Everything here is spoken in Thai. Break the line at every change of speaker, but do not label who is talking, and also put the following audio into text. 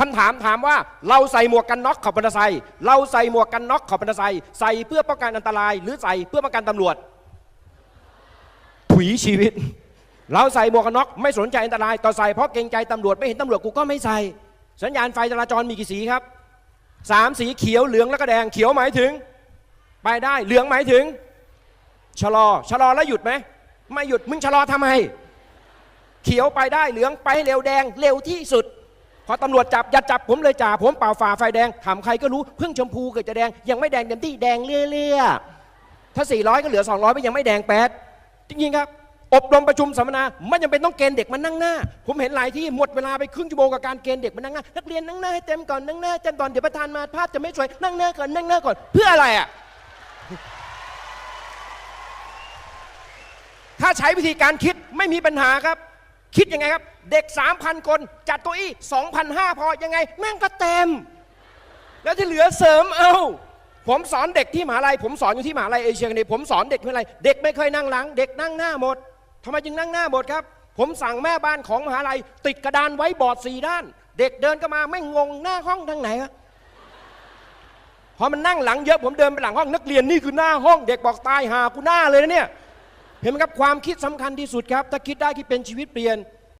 คำถามถามว่าเราใส่หมวกกันน็อกขับมอเตอร์ไซค์เราใส่หมวกกันน็อกขับมอเตอร์ไซค์ใส่เพื่อป้องกันอันตราย หรือใส่เพื่อป้องกันตำรวจถุยชีวิต เราใส่หมวกกันน็อกไม่สนใจอันตราย ต่อใส่เพราะเกรงใจตำรวจไม่เห็นตำรวจกูก็ไม่ใส่ สัญญาณไฟจราจรมีกี่สีครับสามสีเขียวเหลืองแล้วก็แดงเขียวหมายถึง ไปได้เหลืองหมายถึงชะลอชะลอแล้วหยุดไหมไม่หยุดมึงชะลอทำไม เขียวไปได้เหลืองไปให้เร็วแดงเร็วที่สุด พอตำรวจจับอย่าจับผมเลยจ่าผมเป่าฝ่าไฟแดงถามใครก็รู้เพิ่งชมพูเกิดจะแดง ยังไม่แดงเต็มที่แดงเรื่อยๆถ้า 400 ก็เหลือ 200ไปยังไม่แดงแปดจริงๆครับ อบรมประชุมสัมมนาไม่จำเป็นต้องเกณฑ์เด็กมานั่งหน้า ผมเห็นหลายที่หมดเวลาไปครึ่งชั่วโมงกับการเกณฑ์เด็กมานั่งหน้านักเรียนนั่งหน้าให้เต็มก่อนนั่งหน้าเต็มก่อนเดี๋ยวประธานมาภาพจะไม่สวยนั่งหน้าก่อนนั่งหน้าก่อนเพื่ออะไรอะถ้าใช้วิธีการคิดไม่มีปัญหาครับ คิดยังไงครับ เด็ก 3,000 คน จัดเก้าอี้2,500 พอยังไง แม่งก็เต็ม แล้วที่เหลือเสริมเอา ผมสอนเด็กที่มหาลัย ผมสอนอยู่ที่มหาลัยเอเชียกันดีผมสอนเด็กไม่อะไรเด็กไม่เคยนั่งหลัง เด็กนั่งหน้าหมดทำไมจึงนั่งหน้าหมดครับ ผมสั่งแม่บ้านของมหาลัย ติดกระดานไว้บอร์ดสี่ด้าน เด็กเดินก็มาไม่งงหน้าห้องทางไหนวะพอมันนั่งหลังเยอะผมเดินไปหลังห้องนักเรียนนี่คือหน้าห้อง เด็กบอกตายหากูหน้าเลยนะเนี่ย เห็นไหมครับความคิดสำคัญที่สุดครับ ถ้าคิดได้ที่เป็นชีวิตเปลี่ยน